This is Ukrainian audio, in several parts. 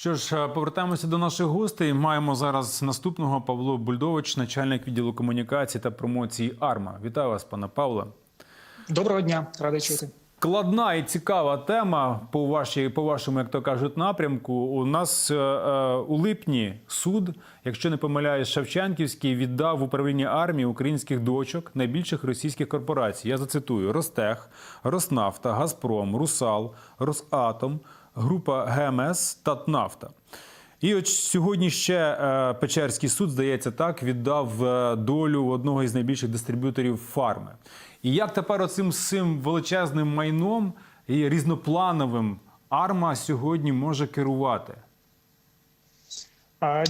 Що ж, е, повертаємося до наших гостей. Маємо зараз наступного Павло Бульдович, начальник відділу комунікації та промоції АРМА. Вітаю вас, пане Павло. Доброго дня, радий чути. Складна і цікава тема по вашій, по вашому, як то кажуть, напрямку. У нас е, е, у липні суд, якщо не помиляюсь, Шевченківський віддав в управління армії українських дочок найбільших російських корпорацій. Я зацитую: Ростех, Роснафта, Газпром, Русал, Росатом, група ГМС, Татнафта. І от сьогодні ще е, Печерський суд, здається, так віддав е, долю одного із найбільших дистриб'юторів фарми. І як тепер оцим цим величезним майном і різноплановим арма сьогодні може керувати?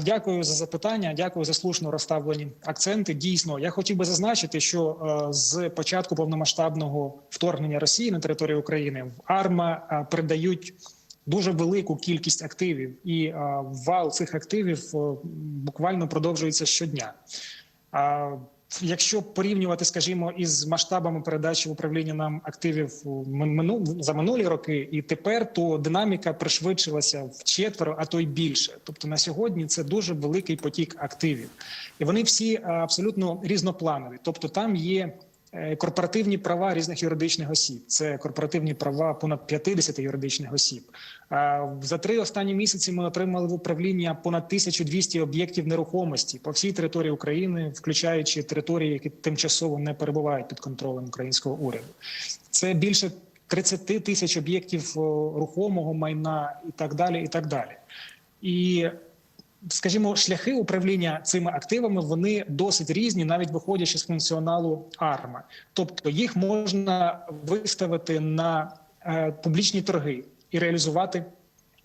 Дякую за запитання. Дякую за слушно розставлені акценти. Дійсно, я хотів би зазначити, що е, з початку повномасштабного вторгнення Росії на територію України в АРМА передають дуже велику кількість активів, і вал цих активів е, буквально продовжується щодня. Якщо порівнювати, скажімо, із масштабами передачі в управління нам активів за минулі роки, і тепер то динаміка пришвидшилася в четверо, а то й більше. Тобто на сьогодні це дуже великий потік активів, і вони всі абсолютно різнопланові. Тобто, там є корпоративні права різних юридичних осіб. Це корпоративні права понад 50 юридичних осіб. Е, За три останні місяці ми отримали в управління понад 1200 об'єктів нерухомості по всій території України, включаючи території, які тимчасово не перебувають під контролем українського уряду. Це більше 30 тисяч об'єктів рухомого майна і так далі. І так далі. І скажімо, шляхи управління цими активами вони досить різні, навіть виходячи з функціоналу АРМА. Тобто їх можна виставити на е, публічні торги і реалізувати.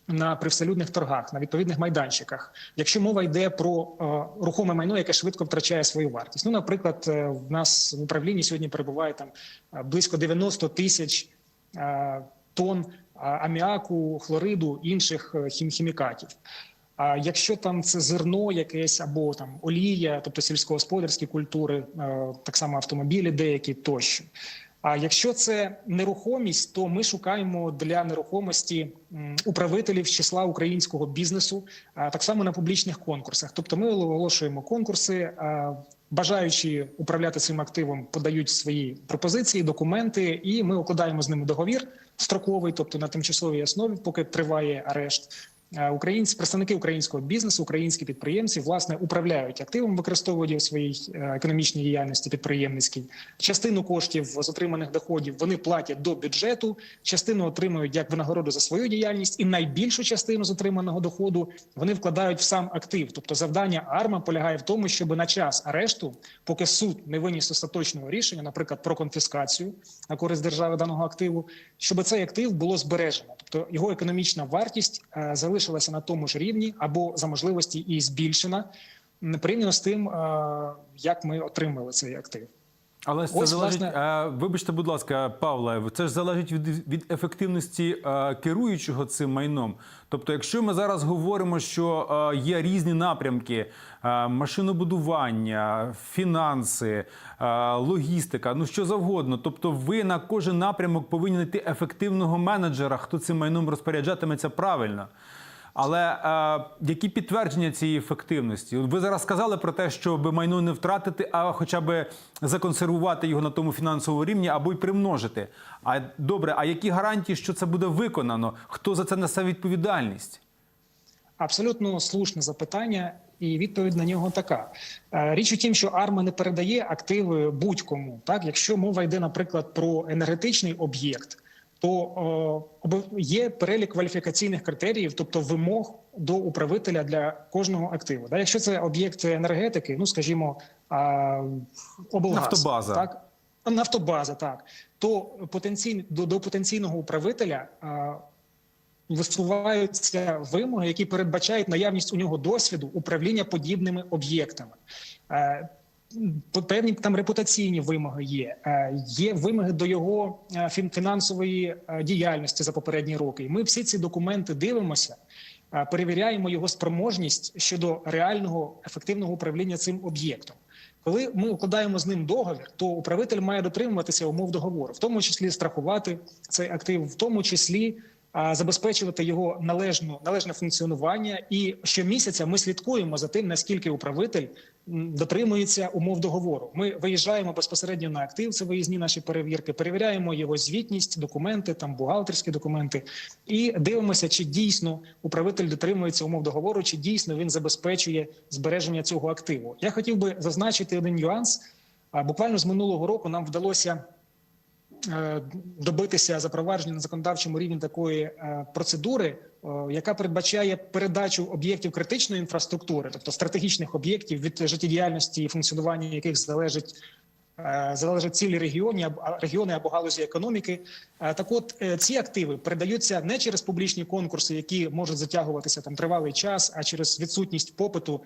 На привселюдних торгах на відповідних майданчиках, якщо мова йде про е, рухоме майно, яке швидко втрачає свою вартість. Ну, наприклад, е, в нас в управлінні сьогодні перебуває там е, близько 90 тисяч е, тонн аміаку, хлориду інших хім хімікатів. А якщо там це зерно, якесь або там олія, тобто сільськогосподарські культури, е, так само автомобілі, деякі тощо. А якщо це нерухомість, то ми шукаємо для нерухомості управителів з числа українського бізнесу, а так само на публічних конкурсах. Тобто, ми оголошуємо конкурси. а, Бажаючи управляти цим активом, подають свої пропозиції, документи, і ми укладаємо з ними договір строковий, тобто на тимчасовій основі, поки триває арешт. Е, Українці, представники українського бізнесу, українські підприємці власне управляють активом, використовують в своїй е, економічній діяльності підприємницькій. Частину коштів з отриманих доходів вони платять до бюджету, частину отримують як винагороду за свою діяльність, і найбільшу частину з отриманого доходу вони вкладають в сам актив. Тобто, завдання АРМА полягає в тому, щоб на час арешту, поки суд не виніс остаточного рішення, наприклад, про конфіскацію на користь держави даного активу, щоб цей актив було збережено, тобто його економічна вартість е, залишилася на тому ж рівні або за можливості і збільшена порівняно з тим, е, як ми отримали цей актив. Але ж це Ось, залежить. власне- е, Вибачте, будь ласка, Павле, це ж залежить від, від ефективності е, керуючого цим майном. Тобто, якщо ми зараз говоримо, що є різні напрямки: машинобудування, фінанси, логістика, ну що завгодно. Тобто, ви на кожен напрямок повинні знайти ефективного менеджера, хто цим майном розпоряджатиметься правильно. Але е, які підтвердження цієї ефективності? Ви зараз сказали про те, щоб майно не втратити, а хоча б законсервувати його на тому фінансовому рівні або й примножити. А добре, а які гарантії, що це буде виконано? Хто за це несе відповідальність? Абсолютно слушне запитання, і відповідь на нього така: Е, річ у тім, що АРМА не передає активи будь-кому. Так, якщо мова йде, наприклад, про енергетичний об'єкт, то е, є перелік кваліфікаційних критеріїв, тобто вимог до управителя для кожного активу. Так, якщо це об'єкт енергетики, ну скажімо, е, облгаз, Нафтобаза. так нафтобаза, так то потенційно до, до потенційного управителя. е, висуваються вимоги, які передбачають наявність у нього досвіду управління подібними об'єктами. Певні там репутаційні вимоги є. Е, Є вимоги до його е, фінансової е, діяльності за попередні роки. Ми всі ці документи дивимося, перевіряємо його спроможність щодо реального ефективного управління цим об'єктом. Коли ми укладаємо з ним договір, то управитель має дотримуватися умов договору, в тому числі страхувати цей актив, в тому числі забезпечувати його належну належне функціонування. І щомісяця ми слідкуємо за тим, наскільки управитель дотримується умов договору. Ми виїжджаємо безпосередньо на актив. Це виїзні наші перевірки. Перевіряємо його звітність, документи, там бухгалтерські документи, і дивимося, чи дійсно управитель дотримується умов договору, чи дійсно він забезпечує збереження цього активу. Я хотів би зазначити один нюанс. Буквально з минулого року нам вдалося добитися запровадження на законодавчому рівні такої е, процедури, е, яка передбачає передачу об'єктів критичної інфраструктури, тобто стратегічних об'єктів від життєдіяльності і функціонування яких залежить. Е, Залежать цілі регіони регіони або галузі економіки. Е, Так, от е, ці активи передаються не через публічні конкурси, які можуть затягуватися там тривалий час, а через відсутність попиту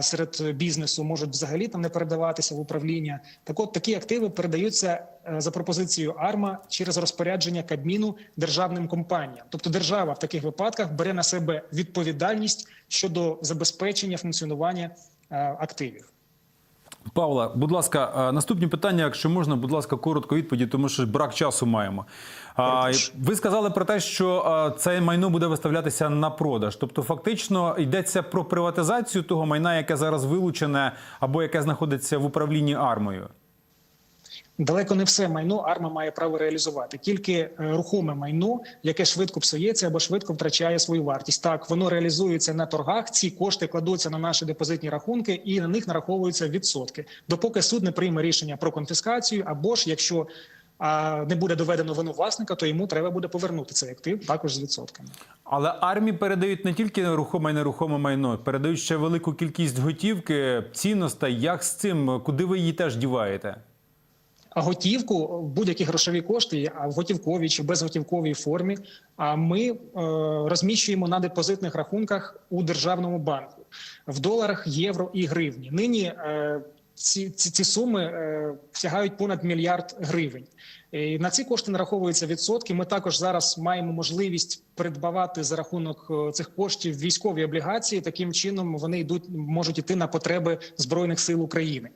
серед бізнесу можуть взагалі там не передаватися в управління. Так, от такі активи передаються за пропозицією АРМА через розпорядження Кабміну державним компаніям. Тобто держава в таких випадках бере на себе відповідальність щодо забезпечення функціонування активів. Павла, будь ласка, наступні питання, якщо можна, будь ласка, коротко відповіді, тому що брак часу маємо. Ви сказали про те, що це майно буде виставлятися на продаж. Тобто, фактично йдеться про приватизацію того майна, яке зараз вилучене або яке знаходиться в управлінні армою. Далеко не все майно арма має право реалізувати, тільки е, рухоме майно, яке швидко псується або швидко втрачає свою вартість. Так воно реалізується на торгах. Ці кошти кладуться на наші депозитні рахунки, і на них нараховуються відсотки, допоки суд не прийме рішення про конфіскацію, або ж якщо а, не буде доведено вину власника, то йому треба буде повернути цей актив також з відсотками. Але армії передають не тільки рухоме і нерухоме майно, передають ще велику кількість готівки, цінностей. Як з цим? Куди ви її теж діваєте? Готівку будь-які грошові кошти, а в готівковій чи безготівковій формі. А ми е, розміщуємо на депозитних рахунках у державному банку в доларах, євро і гривні. Нині е, ці, ці, ці суми е, сягають понад мільярд гривень. І на ці кошти нараховуються відсотки. Ми також зараз маємо можливість придбавати за рахунок е, цих коштів військові облігації. Таким чином вони йдуть можуть іти на потреби збройних сил України.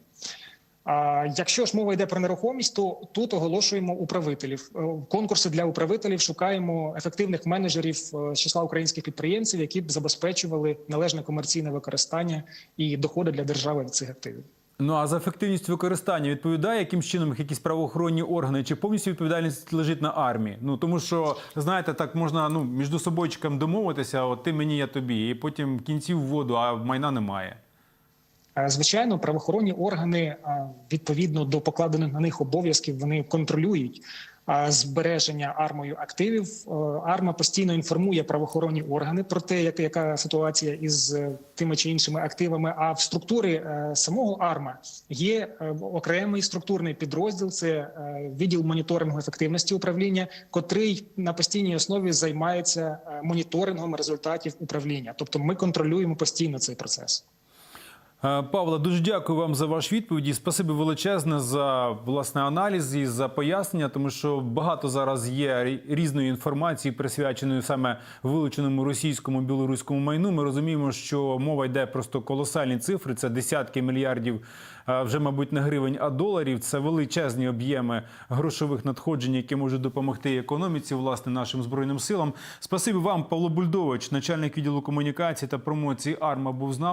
Якщо ж мова йде про нерухомість, то тут оголошуємо управителів. Е, Конкурси для управителів шукаємо ефективних менеджерів е, з числа українських підприємців, які б забезпечували належне комерційне використання і доходи для держави від цих активів. Ну а за ефективність використання відповідає яким чином якісь правоохоронні органи, чи повністю відповідальність лежить на армії? Ну тому що знаєте, так можна ну між собойчиком домовитися, от ти мені, я тобі, і потім в кінці в воду, а майна немає. Е, Звичайно, правоохоронні органи е, відповідно до покладених на них обов'язків вони контролюють е, збереження армою активів. Арма постійно інформує правоохоронні органи про те, яка, яка ситуація із тими чи іншими активами. А в структурі самого арма є окремий структурний підрозділ. Це відділ моніторингу ефективності управління, котрий на постійній основі займається моніторингом результатів управління. Тобто, ми контролюємо постійно цей процес. Е, Павло, дуже дякую вам за ваші відповіді. Спасибі величезне за власне аналіз і за пояснення, тому що багато зараз є різної інформації, присвяченої саме вилученому російському білоруському майну. Ми розуміємо, що мова йде просто колосальні цифри. Це десятки мільярдів, е, вже мабуть, не гривень, а доларів. Це величезні об'єми грошових надходжень, які можуть допомогти економіці, власне, нашим збройним силам. Спасибі вам, Павло Бульдович, начальник відділу комунікації та промоції АРМА, був з нами.